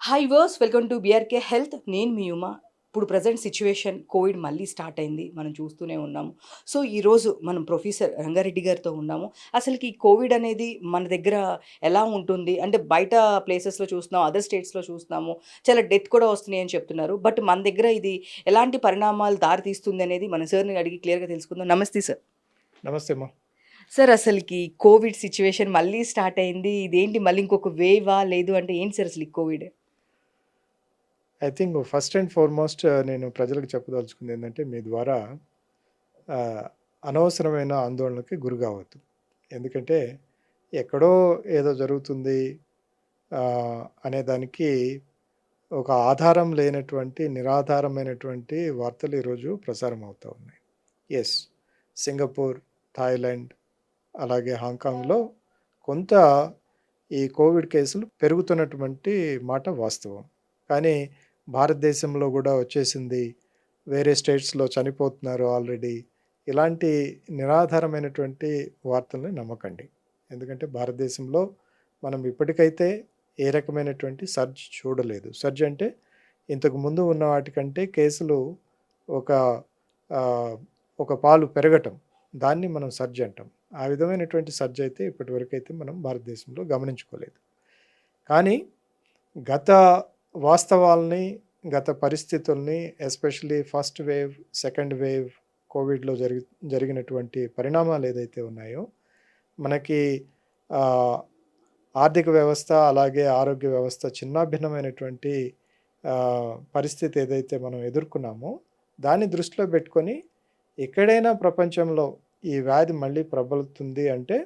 Hi viewers welcome to BRK health నేను మీ ఉమా. ఇప్పుడు ప్రజెంట్ సిచ్యువేషన్ కోవిడ్ మళ్ళీ స్టార్ట్ అయింది. మనం చూస్తూనే ఉన్నాము సో ఈరోజు మనం ప్రొఫెసర్ రంగారెడ్డి గారితో ఉన్నాము. అసలుకి ఈ కోవిడ్ అనేది మన దగ్గర ఎలా ఉంటుంది? అంటే బయట ప్లేసెస్లో చూస్తున్నాం అదర్ స్టేట్స్లో చూస్తున్నాము. చాలా డెత్ కూడా వస్తున్నాయి అని చెప్తున్నారు. బట్ మన దగ్గర ఇది ఎలాంటి పరిణామాలు దారి తీస్తుంది అనేది మన సార్ని అడిగి క్లియర్గా తెలుసుకుందాం. నమస్తే సార్ నమస్తే అమ్మా. సార్ అసలుకి కోవిడ్ సిచ్యువేషన్ మళ్ళీ స్టార్ట్ అయింది. ఇదేంటి? మళ్ళీ ఇంకొక వేవా లేదు అంటే ఏంటి సార్ అసలు ఈ covid I think first and foremost నేను ప్రజలకు చెప్పదలుచుకుంది ఏంటంటే మీ ద్వారా అనవసరమైన ఆందోళనకి గురి కావద్దు. ఎందుకంటే ఎక్కడో ఏదో జరుగుతుంది అనే దానికి ఒక ఆధారం లేనటువంటి నిరాధారమైనటువంటి వార్తలు ఈరోజు ప్రసారం అవుతూ ఉన్నాయి. ఎస్ సింగపూర్ థాయిలాండ్ అలాగే హాంకాంగ్లో కొంత ఈ కోవిడ్ కేసులు పెరుగుతున్నటువంటి మాట వాస్తవం. కానీ భారతదేశంలో కూడా వచ్చేసింది. వేరే స్టేట్స్లో చనిపోతున్నారు ఆల్రెడీ. ఇలాంటి నిరాధారమైనటువంటి వార్తల్ని నమ్మకండి. ఎందుకంటే భారతదేశంలో మనం ఇప్పటికైతే ఏ రకమైనటువంటి సర్జ్ చూడలేదు. సర్జ్ అంటే ఇంతకు ముందు ఉన్న వాటికంటే కేసులు ఒక ఒక పాలు పెరగటం. దాన్ని మనం సర్జ్ అంటాం. ఆ విధమైనటువంటి సర్జ్ అయితే ఇప్పటివరకు అయితే మనం భారతదేశంలో గమనించుకోలేదు. కానీ గత వాస్తవాల్ని గత పరిస్థితుల్ని especially first wave second wave కోవిడ్లో జరిగి జరిగినటువంటి పరిణామాలు ఏదైతే ఉన్నాయో మనకి ఆర్థిక వ్యవస్థ అలాగే ఆరోగ్య వ్యవస్థ చిన్నాభిన్నమైనటువంటి పరిస్థితి ఏదైతే మనం ఎదుర్కొన్నామో దాన్ని దృష్టిలో పెట్టుకొని ఎక్కడైనా ప్రపంచంలో ఈ వ్యాధి మళ్ళీ ప్రబలుతుంది అంటే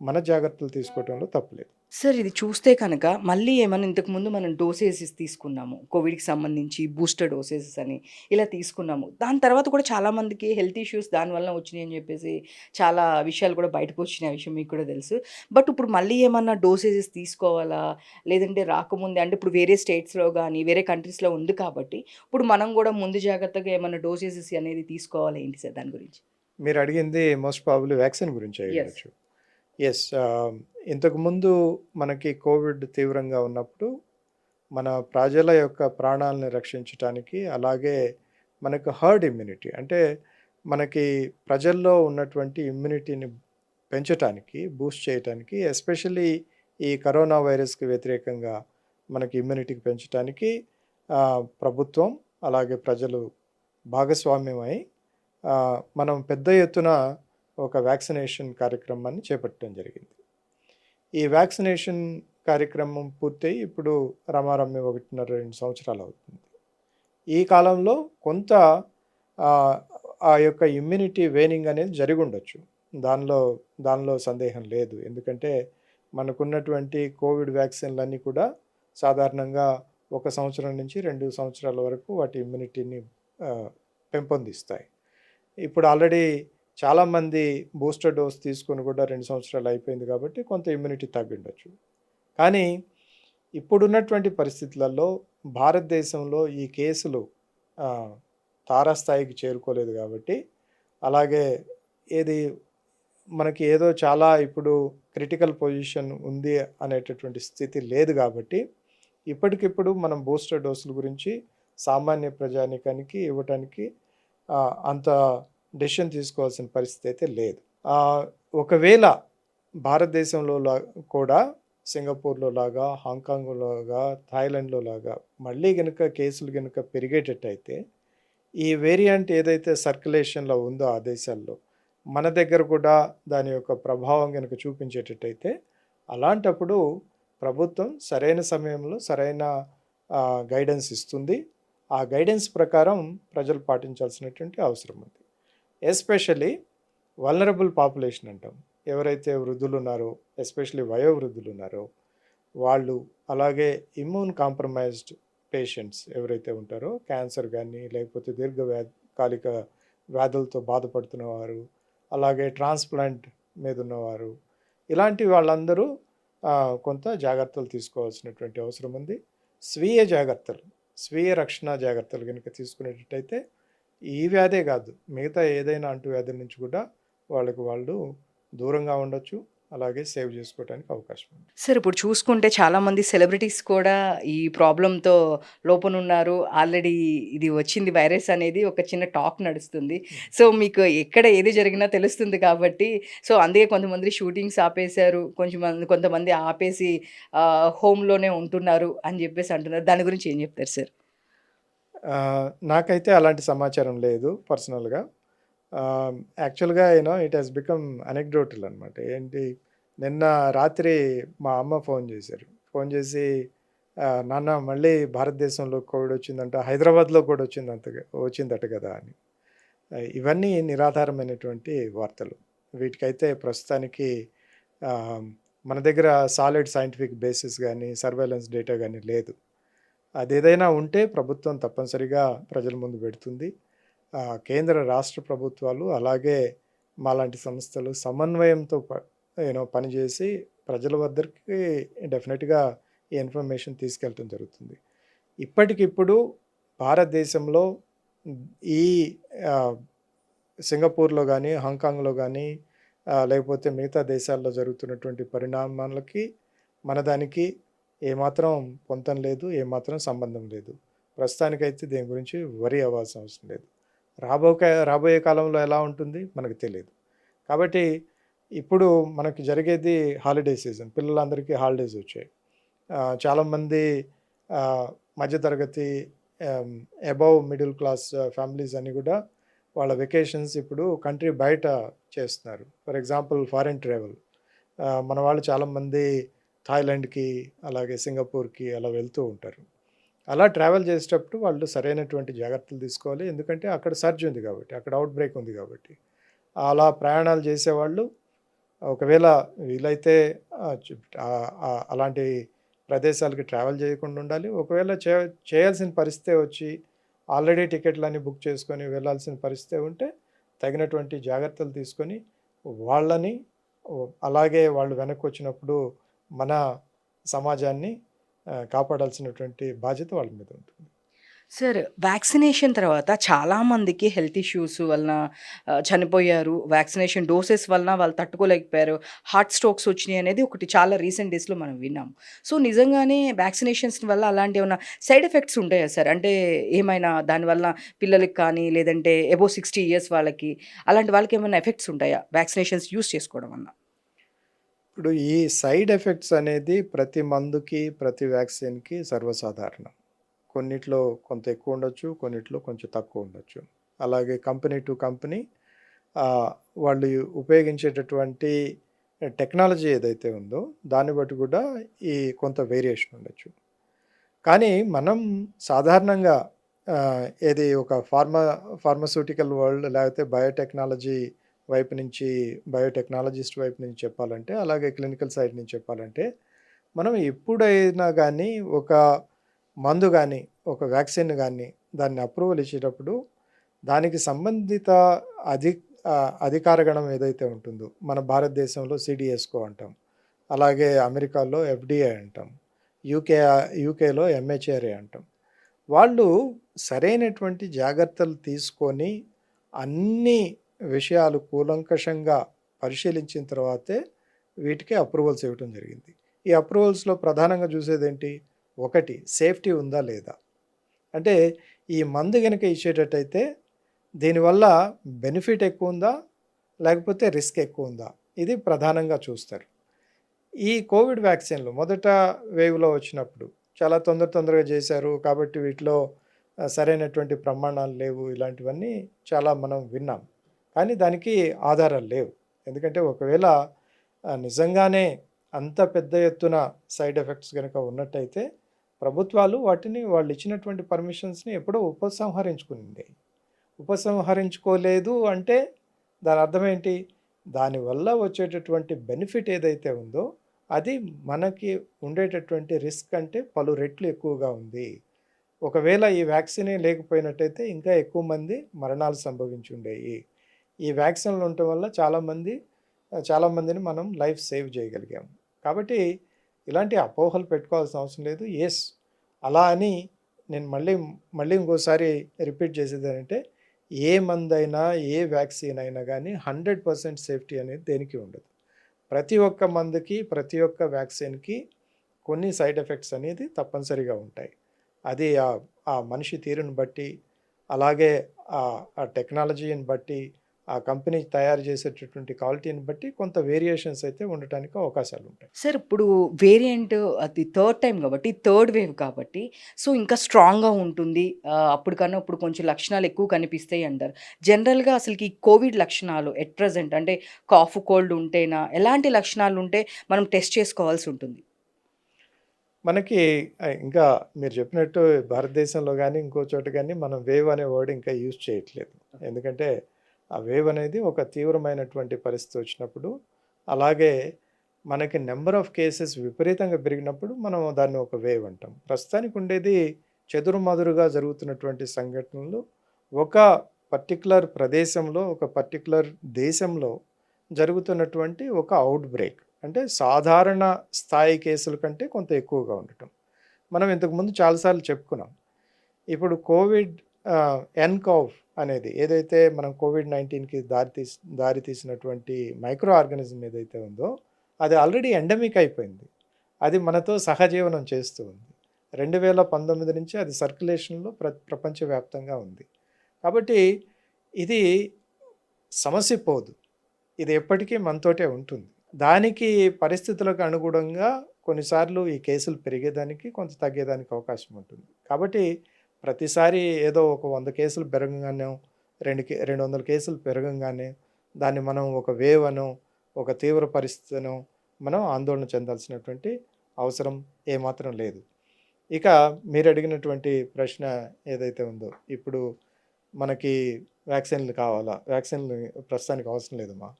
మన జాగ్రత్తలు తీసుకోవడంలో తప్పులేదు. సార్ ఇది చూస్తే కనుక మళ్ళీ ఏమైనా ఇంతకుముందు మనం డోసేసెస్ తీసుకున్నాము. కోవిడ్కి సంబంధించి బూస్టర్ డోసేసెస్ అని ఇలా తీసుకున్నాము. దాని తర్వాత కూడా చాలామందికి హెల్త్ ఇష్యూస్ దానివల్ల వచ్చినాయి అని చెప్పేసి చాలా విషయాలు కూడా బయటకు వచ్చిన విషయం మీకు కూడా తెలుసు. బట్ ఇప్పుడు మళ్ళీ ఏమన్నా డోసేసెస్ తీసుకోవాలా? లేదంటే రాకముందే అంటే ఇప్పుడు వేరే స్టేట్స్లో కానీ వేరే కంట్రీస్లో ఉంది కాబట్టి ఇప్పుడు మనం కూడా ముందు జాగ్రత్తగా ఏమన్నా డోసేసెస్ అనేది తీసుకోవాలా ఏంటి సార్ దాని గురించి? మీరు అడిగింది మోస్ట్ ప్రాబబ్లీ వ్యాక్సిన్ గురించి Yes. ఎస్ um, ఇంతకుముందు మనకి కోవిడ్ తీవ్రంగా ఉన్నప్పుడు మన ప్రజల యొక్క ప్రాణాలని రక్షించడానికి అలాగే మనకు హర్డ్ ఇమ్యూనిటీ అంటే మనకి ప్రజల్లో ఉన్నటువంటి ఇమ్యూనిటీని పెంచటానికి బూస్ట్ చేయటానికి ఎస్పెషల్లీ ఈ కరోనా వైరస్కి వ్యతిరేకంగా మనకి ఇమ్యూనిటీకి పెంచడానికి ప్రభుత్వం అలాగే ప్రజలు భాగస్వామ్యమై మనం పెద్ద ఎత్తున ఒక వ్యాక్సినేషన్ కార్యక్రమాన్ని చేపట్టడం జరిగింది. ఈ వ్యాక్సినేషన్ కార్యక్రమం పూర్తయి ఇప్పుడు రమారమ్య ఒకటిన్నర రెండు సంవత్సరాలు అవుతుంది. ఈ కాలంలో కొంత ఆ, యొక్క ఇమ్యూనిటీ వేనింగ్ అనేది జరిగి ఉండొచ్చు దానిలో దానిలో సందేహం లేదు. ఎందుకంటే మనకున్నటువంటి కోవిడ్ వ్యాక్సిన్లన్నీ కూడా సాధారణంగా ఒక సంవత్సరం నుంచి రెండు సంవత్సరాల వరకు వాటి ఇమ్యూనిటీని పెంపొందిస్తాయి. ఇప్పుడు ఆల్రెడీ చాలామంది బూస్టర్ డోస్ తీసుకొని కూడా రెండు సంవత్సరాలు అయిపోయింది కాబట్టి కొంత ఇమ్యూనిటీ తగ్గిండొచ్చు. కానీ ఇప్పుడున్నటువంటి పరిస్థితులలో భారతదేశంలో ఈ కేసులు తారాస్థాయికి చేరుకోలేదు కాబట్టి అలాగే ఏది మనకి ఏదో చాలా ఇప్పుడు క్రిటికల్ పొజిషన్ ఉంది అనేటటువంటి స్థితి లేదు కాబట్టి ఇప్పటికిప్పుడు మనం బూస్టర్ డోసుల గురించి సామాన్య ప్రజానికానికి ఇవ్వటానికి అంత డెసిషన్ తీసుకోవాల్సిన పరిస్థితి అయితే లేదు. ఒకవేళ భారతదేశంలో కూడా సింగపూర్లో లాగా హాంకాంగ్లో లాగా థాయిలాండ్లో లాగా మళ్ళీ కనుక కేసులు కనుక పెరిగేటట్టయితే ఈ వేరియంట్ ఏదైతే సర్క్యులేషన్లో ఉందో ఆ దేశాల్లో మన దగ్గర కూడా దాని యొక్క ప్రభావం కనుక చూపించేటట్టయితే అలాంటప్పుడు ప్రభుత్వం సరైన సమయంలో సరైన గైడెన్స్ ఇస్తుంది. ఆ గైడెన్స్ ప్రకారం ప్రజలు పాటించాల్సినటువంటి అవసరం ఉంది. ఎస్పెషల్లీ వలనరబుల్ పాపులేషన్ అంటాం. ఎవరైతే వృద్ధులు ఉన్నారో ఎస్పెషల్లీ వయోవృద్ధులు ఉన్నారో వాళ్ళు అలాగే ఇమ్యూన్ కాంప్రమైజ్డ్ పేషెంట్స్ ఎవరైతే ఉంటారో క్యాన్సర్ కానీ లేకపోతే దీర్ఘ వ్యాధికాలిక వ్యాధులతో బాధపడుతున్న వారు అలాగే ట్రాన్స్ప్లాంట్ మీద ఉన్నవారు ఇలాంటి వాళ్ళందరూ కొంత జాగ్రత్తలు తీసుకోవాల్సినటువంటి అవసరం ఉంది. స్వీయ జాగ్రత్తలు స్వీయ రక్షణ జాగ్రత్తలు కనుక తీసుకునేటట్టయితే ఈ వ్యాధే కాదు మిగతా ఏదైనా అంటువ్యాధుల నుంచి కూడా వాళ్ళకి వాళ్ళు దూరంగా ఉండొచ్చు అలాగే సేవ్ చేసుకోవడానికి అవకాశం ఉంది సార్ ఇప్పుడు చూసుకుంటే చాలామంది సెలబ్రిటీస్ కూడా ఈ ప్రాబ్లమ్‌తో లోపనున్నారు. ఆల్రెడీ ఇది వచ్చింది వైరస్ అనేది ఒక చిన్న టాక్ నడుస్తుంది. సో, మీకు ఎక్కడ ఏది జరిగినా తెలుస్తుంది కాబట్టి, సో, అందుకే కొంతమంది షూటింగ్స్ ఆపేశారు. కొంచెం మంది కొంతమంది ఆపేసి హోమ్‌లోనే ఉంటున్నారు అని జెప్పేసి అంటున్నారు. దాని గురించి ఏం జెప్తారు సార్? నాకైతే అలాంటి సమాచారం లేదు పర్సనల్‌గా. యాక్చువల్‌గా you know it has become anecdotal అనమాట. ఏంటి నిన్న రాత్రి మా అమ్మ ఫోన్ చేశారు. ఫోన్ చేసి నాన్న మళ్ళీ భారతదేశంలో కోవిడ్ వచ్చిందంట. హైదరాబాద్‌లో కూడా వచ్చిందంత వచ్చిందట కదా! అని. ఇవన్నీ నిరాధారమైనటువంటి వార్తలు. వీటికైతే ప్రస్తుతానికి మన దగ్గర సాలిడ్ సైంటిఫిక్ బేసిస్ కానీ సర్వేలెన్స్ డేటా కానీ లేదు. అదేదైనా ఉంటే ప్రభుత్వం తప్పనిసరిగా ప్రజల ముందు పెడుతుంది. కేంద్ర, రాష్ట్ర ప్రభుత్వాలు అలాగే మాలాంటి సంస్థలు సమన్వయంతో ప పనిచేసి ప్రజల వద్దకి డెఫినెట్గా ఈ ఇన్ఫర్మేషన్ తీసుకెళ్ళటం జరుగుతుంది. ఇప్పటికిప్పుడు భారతదేశంలో ఈ సింగపూర్‌లో కానీ హాంకాంగ్‌లో కానీ లేకపోతే మిగతా దేశాల్లో జరుగుతున్నటువంటి పరిణామాలకి, మన దానికి ఏమాత్రం పొంతం లేదు. ఏమాత్రం సంబంధం లేదు. ప్రస్తుతానికైతే దీని గురించి వరీ అవ్వాల్సిన అవసరం లేదు. రాబోకే రాబోయే కాలంలో ఎలా ఉంటుంది మనకు తెలియదు కాబట్టి ఇప్పుడు మనకు జరిగేది హాలిడే సీజన్. పిల్లలందరికీ హాలిడేస్ వచ్చాయి. చాలామంది మధ్యతరగతి మధ్య మిడిల్ క్లాస్ ఫ్యామిలీస్ అని కూడా వాళ్ళ వెకేషన్స్ ఇప్పుడు కంట్రీ బయట చేస్తున్నారు. For example foreign travel. మన వాళ్ళు చాలామంది థాయిలాండ్‌కి, అలాగే సింగపూర్‌కి అలా వెళ్తూ ఉంటారు. అలా ట్రావెల్ చేసేటప్పుడు వాళ్ళు సరైనటువంటి జాగ్రత్తలు తీసుకోవాలి. ఎందుకంటే అక్కడ సర్జ్ ఉంది కాబట్టి. అక్కడ అవుట్ బ్రేక్ ఉంది కాబట్టి. అలా ప్రయాణాలు చేసేవాళ్ళు ఒకవేళ వీలైతే అలాంటి ప్రదేశాలకి ట్రావెల్ చేయకుండా ఉండాలి. ఒకవేళ చే చేయాల్సిన పరిస్థితే వచ్చి ఆల్రెడీ టికెట్లన్నీ బుక్ చేసుకొని వెళ్ళాల్సిన పరిస్థితి ఉంటే తగినటువంటి జాగ్రత్తలు తీసుకొని వాళ్ళని అలాగే వాళ్ళు వెనక్కి వచ్చినప్పుడు మన సమాజాన్ని కాపాడాల్సినటువంటి బాధ్యత వాళ్ళ మీద ఉంటుంది. సార్ వ్యాక్సినేషన్ తర్వాత చాలామందికి హెల్త్ ఇష్యూస్ వలన చనిపోయారు. వ్యాక్సినేషన్ డోసెస్ వలన వాళ్ళు తట్టుకోలేకపోయారు. హార్ట్ స్ట్రోక్స్ వచ్చినాయి అనేది ఒకటి చాలా రీసెంట్ డేస్‌లో మనం విన్నాం. సో, నిజంగానే వ్యాక్సినేషన్స్ వల్ల అలాంటి ఏమైనా సైడ్ ఎఫెక్ట్స్ ఉంటాయా సార్? అంటే ఏమైనా దానివల్ల పిల్లలకి కానీ, లేదంటే ఎబో సిక్స్టీ ఇయర్స్ వాళ్ళకి అలాంటి వాళ్ళకి ఏమైనా ఎఫెక్ట్స్ ఉంటాయా? వ్యాక్సినేషన్స్ యూజ్ చేసుకోవడం వల్ల ఇప్పుడు ఈ సైడ్ ఎఫెక్ట్స్ అనేది ప్రతి మందుకి, ప్రతి వ్యాక్సిన్‌కి సర్వసాధారణం. కొన్నిట్లో కొంత ఎక్కువ ఉండొచ్చు. కొన్నిట్లో కొంచెం తక్కువ ఉండొచ్చు. అలాగే కంపెనీ టు కంపెనీ వాళ్ళు ఉపయోగించేటటువంటి టెక్నాలజీ ఏదైతే ఉందో దాన్ని బట్టి కూడా ఈ కొంత వేరియేషన్ ఉండొచ్చు. కానీ మనం సాధారణంగా ఏది ఒక ఫార్మా ఫార్మస్యూటికల్ వరల్డ్ లేకపోతే బయోటెక్నాలజీ వైపు నుంచి బయోటెక్నాలజిస్ట్ వైపు నుంచి చెప్పాలంటే, అలాగే క్లినికల్ సైడ్ నుంచి చెప్పాలంటే, మనం ఎప్పుడైనా కానీ ఒక మందు కానీ ఒక వ్యాక్సిన్ కానీ దాన్ని అప్రూవల్ ఇచ్చేటప్పుడు దానికి సంబంధిత అధి అధికారగణం ఏదైతే ఉంటుందో మన భారతదేశంలో సీడీఎస్‌కో అంటాం. అలాగే అమెరికాలో ఎఫ్‌డీఏ అంటాం. యూకే యూకేలో ఎంహెచ్ఆర్ఏ అంటాం. వాళ్ళు సరైనటువంటి జాగ్రత్తలు తీసుకొని అన్ని విషయాలు కూలంకషంగా పరిశీలించిన తర్వాతే వీటికి అప్రూవల్స్ ఇవ్వటం జరిగింది. ఈ అప్రూవల్స్‌లో ప్రధానంగా చూసేదేంటి? ఒకటి సేఫ్టీ ఉందా లేదా? అంటే ఈ మందు కనుక ఇచ్చేటట్టయితే దీనివల్ల బెనిఫిట్ ఎక్కువుందా? లేకపోతే రిస్క్ ఎక్కువ ఉందా ఇది ప్రధానంగా చూస్తారు. ఈ కోవిడ్ వ్యాక్సిన్‌లు మొదట వేవ్‌లో వచ్చినప్పుడు చాలా తొందర తొందరగా చేశారు. కాబట్టి వీటిలో సరైనటువంటి ప్రమాణాలు లేవు. ఇలాంటివన్నీ చాలా మనం విన్నాం. కానీ దానికి ఆధారాలు లేవు. ఎందుకంటే ఒకవేళ నిజంగానే అంత పెద్ద ఎత్తున సైడ్ ఎఫెక్ట్స్ కనుక ఉన్నట్టయితే ప్రభుత్వాలు వాటిని వాళ్ళు ఇచ్చినటువంటి పర్మిషన్స్‌ని ఎప్పుడో ఉపసంహరించుకునిండేయి. ఉపసంహరించుకోలేదు అంటే దాని అర్థం ఏంటి? దానివల్ల వచ్చేటటువంటి బెనిఫిట్ ఏదైతే ఉందో అది మనకి ఉండేటటువంటి రిస్క్ అంటే పలు రెట్లు ఎక్కువగా ఉంది. ఒకవేళ ఈ వ్యాక్సినే లేకపోయినట్టయితే ఇంకా ఎక్కువ మంది మరణాలు సంభవించుండేయి. ఈ వ్యాక్సిన్‌లు ఉండటం వల్ల చాలామంది చాలామందిని మనం లైఫ్ సేవ్ చేయగలిగాం. కాబట్టి ఇలాంటి అపోహలు పెట్టుకోవాల్సిన అవసరం లేదు. ఎస్ అలా అని నేను మళ్ళీ మళ్ళీ ఇంకోసారి రిపీట్ చేసేది అంటే ఏ మందైనా, ఏ వ్యాక్సిన్ అయినా కానీ హండ్రెడ్ పర్సెంట్ సేఫ్టీ అనేది దేనికి ఉండదు. ప్రతి ఒక్క మందుకి ప్రతి ఒక్క వ్యాక్సిన్కి కొన్ని సైడ్ ఎఫెక్ట్స్ అనేది తప్పనిసరిగా ఉంటాయి అది ఆ- మనిషి తీరుని బట్టి అలాగే ఆ టెక్నాలజీని బట్టి ఆ కంపెనీ తయారు చేసేటటువంటి క్వాలిటీని బట్టి కొంత వేరియేషన్స్ అయితే ఉండటానికి అవకాశాలు ఉంటాయి. సార్ ఇప్పుడు వేరియంట్ అది థర్డ్ టైం కాబట్టి థర్డ్ వేవ్ కాబట్టి సో ఇంకా స్ట్రాంగ్గా ఉంటుంది. అప్పటికన్నా ఇప్పుడు కొంచెం లక్షణాలు ఎక్కువ కనిపిస్తాయి అంటారు. జనరల్గా అసలుకి కోవిడ్ లక్షణాలు ఎట్ ప్రజెంట్ అంటే కాఫ్ కోల్డ్ ఉంటేనా ఎలాంటి లక్షణాలు ఉంటే మనం టెస్ట్ చేసుకోవాల్సి ఉంటుంది? మనకి ఇంకా మీరు చెప్పినట్టు భారతదేశంలో కానీ ఇంకో చోట కానీ మనం వేవ్ అనే వర్డ్ ఇంకా యూజ్ చేయట్లేదు. ఎందుకంటే ఆ వేవ్ అనేది ఒక తీవ్రమైనటువంటి పరిస్థితి వచ్చినప్పుడు అలాగే మనకి నెంబర్ ఆఫ్ కేసెస్ విపరీతంగా పెరిగినప్పుడు మనం దాన్ని ఒక వేవ్ అంటాం. ప్రస్తుతానికి ఉండేది చెదురుమదురుగా జరుగుతున్నటువంటి సంఘటనలు. ఒక పర్టికులర్ ప్రదేశంలో ఒక పర్టికులర్ దేశంలో జరుగుతున్నటువంటి ఒక అవుట్ బ్రేక్ అంటే సాధారణ స్థాయి కేసుల కంటే కొంత ఎక్కువగా ఉండటం. మనం ఇంతకుముందు చాలాసార్లు చెప్పుకున్నాం. ఇప్పుడు కోవిడ్ ఎన్కావ్ అనేది. ఏదైతే మనం కోవిడ్ నైన్టీన్కి దారి తీసి దారి తీసినటువంటి మైక్రో ఆర్గానిజం ఏదైతే ఉందో అది ఆల్రెడీ ఎండమిక్ అయిపోయింది. అది మనతో సహజీవనం చేస్తూ ఉంది. రెండు వేల పంతొమ్మిది నుంచి అది సర్క్యులేషన్లో ప్ర ప్రపంచవ్యాప్తంగా ఉంది. కాబట్టి ఇది సమస్య పోదు. ఇది ఎప్పటికీ మనతోటే ఉంటుంది. దానికి పరిస్థితులకు అనుగుణంగా కొన్నిసార్లు ఈ కేసులు పెరిగేదానికి కొంత తగ్గేదానికి అవకాశం ఉంటుంది. కాబట్టి ప్రతిసారి ఏదో ఒక వంద కేసులు పెరగంగానే రెండు కే రెండు వందల కేసులు పెరగంగానే దాన్ని మనం ఒక వేవ్ అనో ఒక తీవ్ర పరిస్థితినో మనం ఆందోళన చెందాల్సినటువంటి అవసరం ఏమాత్రం లేదు. ఇక మీరు అడిగినటువంటి ప్రశ్న ఏదైతే ఉందో ఇప్పుడు మనకి వ్యాక్సిన్లు కావాలా? వ్యాక్సిన్లు ప్రస్తుతానికి అవసరం లేదమ్మా?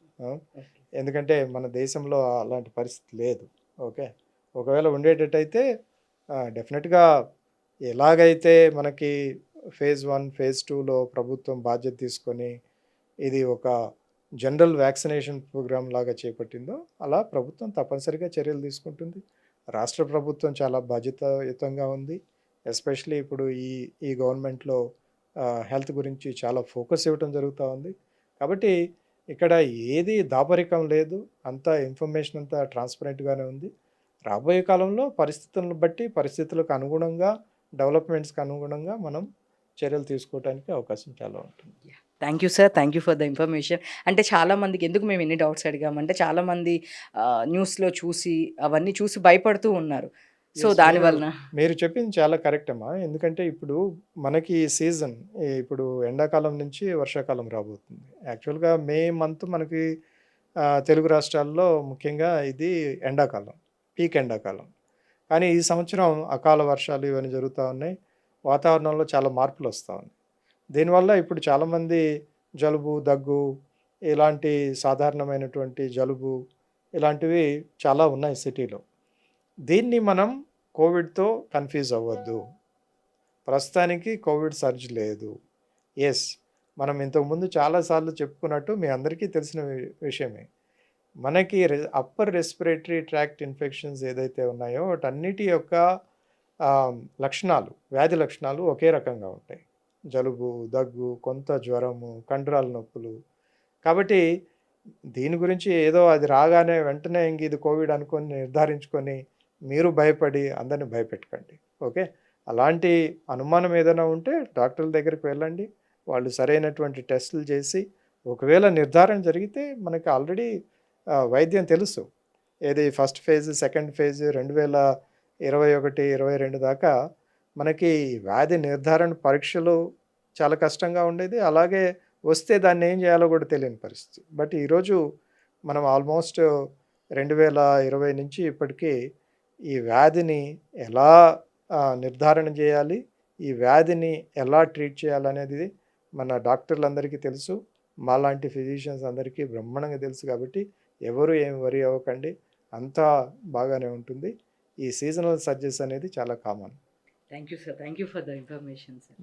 ఎందుకంటే మన దేశంలో అలాంటి పరిస్థితి లేదు. ఓకే? ఒకవేళ ఉండేటట్టయితే డెఫినెట్గా ఎలాగైతే మనకి ఫేజ్ వన్ ఫేజ్ టూలో ప్రభుత్వం బాధ్యత తీసుకొని ఇది ఒక జనరల్ వ్యాక్సినేషన్ ప్రోగ్రామ్ లాగా చేపట్టిందో అలా ప్రభుత్వం తప్పనిసరిగా చర్యలు తీసుకుంటుంది. రాష్ట్ర ప్రభుత్వం చాలా బాధ్యతాయుతంగా ఉంది. ఎస్పెషలీ ఇప్పుడు ఈ ఈ గవర్నమెంట్లో హెల్త్ గురించి చాలా ఫోకస్ ఇవ్వటం జరుగుతూ ఉంది. కాబట్టి ఇక్కడ ఏది దాపరికం లేదు. అంతా ఇన్ఫర్మేషన్ అంతా ట్రాన్స్పరెంట్గానే ఉంది. రాబోయే కాలంలో పరిస్థితులను బట్టి పరిస్థితులకు అనుగుణంగా డెవలప్మెంట్స్కి అనుగుణంగా మనం చర్యలు తీసుకోవడానికి అవకాశం చాలా ఉంటుంది. Thank you sir thank you for the information అంటే చాలా మందికి ఎందుకు మేము ఎన్ని డౌట్స్ అడిగామంటే చాలా మంది న్యూస్లో చూసి అవన్నీ చూసి భయపడుతూ ఉన్నారు. సో Yes, దాని మీరు- వలన మీరు చెప్పింది చాలా కరెక్ట్ అమ్మా. ఎందుకంటే ఇప్పుడు మనకి సీజన్ ఇప్పుడు ఎండాకాలం నుంచి వర్షాకాలం రాబోతుంది. యాక్చువల్గా మే మంత్ మనకి తెలుగు రాష్ట్రాల్లో ముఖ్యంగా ఇది ఎండాకాలం పీక్ ఎండాకాలం. కానీ ఈ సంవత్సరం అకాల వర్షాలు ఇవన్నీ జరుగుతూ ఉన్నాయి. వాతావరణంలో చాలా మార్పులు వస్తూ ఉన్నాయి. దీనివల్ల ఇప్పుడు చాలామంది జలుబు దగ్గు ఇలాంటి సాధారణమైనటువంటి జలుబు ఇలాంటివి చాలా ఉన్నాయి సిటీలో. దీన్ని మనం కోవిడ్తో కన్ఫ్యూజ్ అవ్వద్దు. ప్రస్తుతానికి కోవిడ్ సర్జ్ లేదు. ఎస్ మనం ఇంతకుముందు చాలాసార్లు చెప్పుకున్నట్టు మీ అందరికీ తెలిసిన విషయమే. మనకి అప్పర్ రెస్పిరేటరీ ట్రాక్ట్ ఇన్ఫెక్షన్స్ ఏదైతే ఉన్నాయో వాటన్నిటి యొక్క లక్షణాలు వ్యాధి లక్షణాలు ఒకే రకంగా ఉంటాయి. జలుబు దగ్గు కొంత జ్వరము కండరాల నొప్పులు. కాబట్టి దీని గురించి ఏదో అది రాగానే వెంటనే ఇంక ఇది కోవిడ్ అనుకొని నిర్ధారించుకొని మీరు భయపడి అందరిని భయపెట్టకండి. ఓకే? అలాంటి అనుమానం ఏదైనా ఉంటే డాక్టర్ల దగ్గరికి వెళ్ళండి. వాళ్ళు సరైనటువంటి టెస్టులు చేసి ఒకవేళ నిర్ధారణ జరిగితే మనకి ఆల్రెడీ వైద్యం తెలుసు. ఏది ఫస్ట్ ఫేజ్ సెకండ్ ఫేజ్ రెండు వేల ఇరవై ఒకటి ఇరవై రెండు దాకా మనకి వ్యాధి నిర్ధారణ పరీక్షలు చాలా కష్టంగా ఉండేది. అలాగే వస్తే దాన్ని ఏం చేయాలో కూడా తెలియని పరిస్థితి. బట్ ఈరోజు మనం ఆల్మోస్ట్ రెండు వేల ఇరవై నుంచి ఇప్పటికీ ఈ వ్యాధిని ఎలా నిర్ధారణ చేయాలి ఈ వ్యాధిని ఎలా ట్రీట్ చేయాలనేది మన డాక్టర్లందరికీ తెలుసు. మాలాంటి ఫిజిషియన్స్ అందరికీ బ్రహ్మాండంగా తెలుసు కాబట్టి ఎవరు ఏం వరి అవ్వకండి. అంతా బాగానే ఉంటుంది. ఈ సీజనల్ సర్జెస్ అనేది చాలా common. Thank you sir. Thank you for the information sir.